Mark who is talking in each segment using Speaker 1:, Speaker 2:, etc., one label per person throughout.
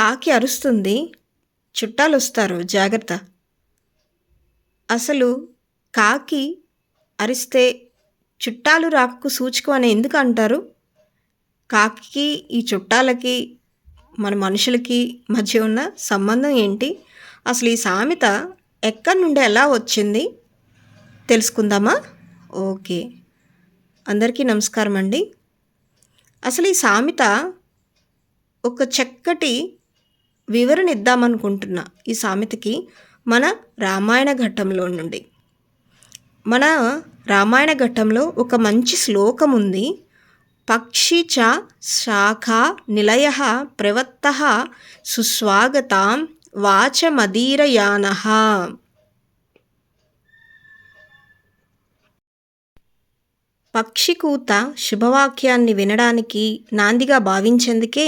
Speaker 1: కాకి అరుస్తుంది. చుట్టాలు వస్తారు జాగ్రత్త. అసలు కాకి అరిస్తే చుట్టాలు రాకకు సూచకం అని ఎందుకు అంటారు? కాకి ఈ చుట్టాలకి మన మనుషులకి మధ్య ఉన్న సంబంధం ఏంటి? అసలు ఈ సామెత ఎక్కడి నుండి ఎలా వచ్చింది? తెలుసుకుందామా? ఓకే. అందరికీ నమస్కారం అండి అసలు ఈ సామెత ఒక చక్కటి వివరణ ఇద్దామనుకుంటున్నా ఈ సామెతకి మన రామాయణ ఘట్టంలో నుండి. మన రామాయణ ఘట్టంలో ఒక మంచి శ్లోకం ఉంది. పక్షి చ శాఖ నిలయ ప్రవత్త సుస్వాగతాం వాచమదీరయాన పక్షికూత శుభవాక్యాన్ని వినడానికి నాందిగా భావించేందుకే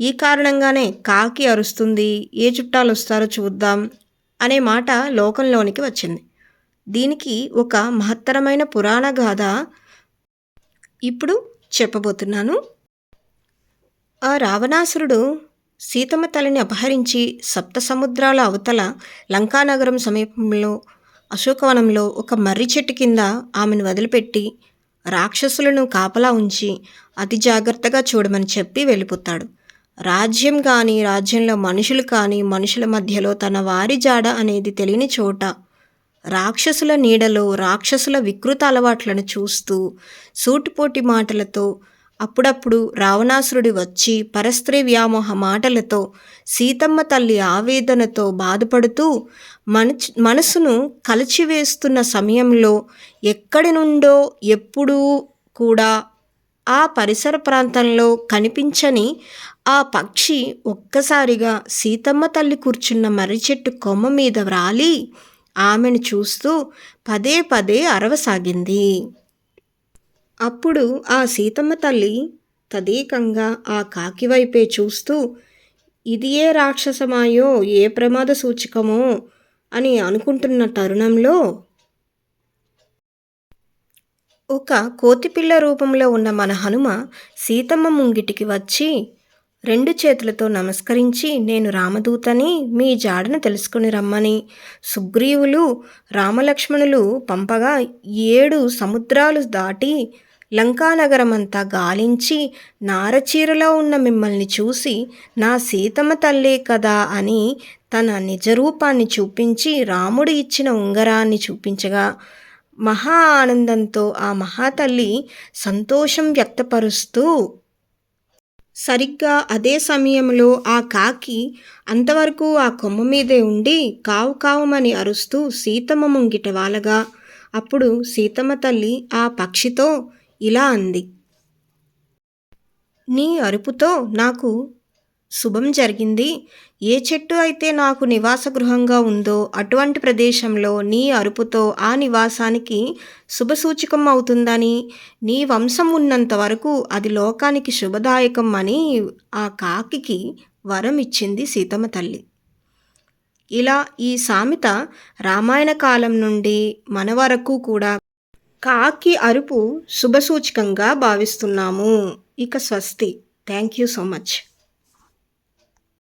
Speaker 1: ఈ కారణంగానే కాకి అరుస్తుంది ఏ చుట్టాలు వస్తారో చూద్దాం అనే మాట లోకంలోనికి వచ్చింది. దీనికి ఒక మహత్తరమైన పురాణ గాథ ఇప్పుడు చెప్పబోతున్నాను. ఆ రావణాసురుడు సీతమ్మ తల్లిని అపహరించి సప్త సముద్రాల అవతల లంకానగరం సమీపంలో అశోకవనంలో ఒక మర్రి చెట్టు కింద ఆమెను వదిలిపెట్టి రాక్షసులను కాపలా ఉంచి అతి జాగ్రత్తగా చూడమని చెప్పి వెళ్ళిపోతాడు. రాజ్యం కానీ రాజ్యంలో మనుషులు కానీ మనుషుల మధ్యలో తన వారి జాడ అనేది తెలియని చోట రాక్షసుల నీడలో రాక్షసుల వికృత అలవాట్లను చూస్తూ సూటిపోటి మాటలతో అప్పుడప్పుడు రావణాసురుడి వచ్చి పరస్త్రీ వ్యామోహ మాటలతో సీతమ్మ తల్లి ఆవేదనతో బాధపడుతూ మనసు మనసును కలిచివేస్తున్న సమయంలో ఎక్కడి నుండో ఎప్పుడూ కూడా ఆ పరిసర ప్రాంతంలో కనిపించని ఆ పక్షి ఒక్కసారిగా సీతమ్మ తల్లి కూర్చున్న మర్రి చెట్టు కొమ్మ మీద వ్రాలి. ఆమెను చూస్తూ పదే పదే అరవసాగింది. అప్పుడు ఆ సీతమ్మ తల్లి తదేకంగా ఆ కాకి వైపే చూస్తూ ఇది ఏ రాక్షసమాయో? ఏ ప్రమాద సూచకమో? అని అనుకుంటున్న తరుణంలో ఒక కోతిపిల్ల రూపంలో ఉన్న మన హనుమ సీతమ్మ ముంగిటికి వచ్చి రెండు చేతులతో నమస్కరించి నేను రామదూతని మీ జాడను తెలుసుకుని రమ్మని. సుగ్రీవులు రామలక్ష్మణులు పంపగా ఏడు సముద్రాలు దాటి లంకానగరమంతా గాలించి నారచీరలో ఉన్న మిమ్మల్ని చూసి నా సీతమ్మ తల్లే కదా అని తన నిజరూపాన్ని చూపించి రాముడు ఇచ్చిన ఉంగరాన్ని చూపించగా మహా ఆనందంతో ఆ మహాతల్లి సంతోషం వ్యక్తపరుస్తూ సరిగ్గా అదే సమయంలో ఆ కాకి అంతవరకు ఆ కొమ్మ మీదే ఉండి కావు కావుమని అరుస్తూ సీతమ్మ ముంగిట వాలగా అప్పుడు సీతమ్మ తల్లి ఆ పక్షితో ఇలా అంది నీ అరుపుతో నాకు శుభం జరిగింది. ఏ చెట్టు అయితే నాకు నివాస గృహంగా ఉందో అటువంటి ప్రదేశంలో నీ అరుపుతో ఆ నివాసానికి శుభసూచకం అవుతుందని నీ వంశం ఉన్నంత వరకు అది లోకానికి శుభదాయకం అని ఆ కాకికి వరం ఇచ్చింది సీతమ్మ తల్లి. ఇలా ఈ సామెత రామాయణ కాలం నుండి మన వరకు కూడా కాకి అరుపు శుభసూచకంగా భావిస్తున్నాము. ఇక స్వస్తి. Thank you so much.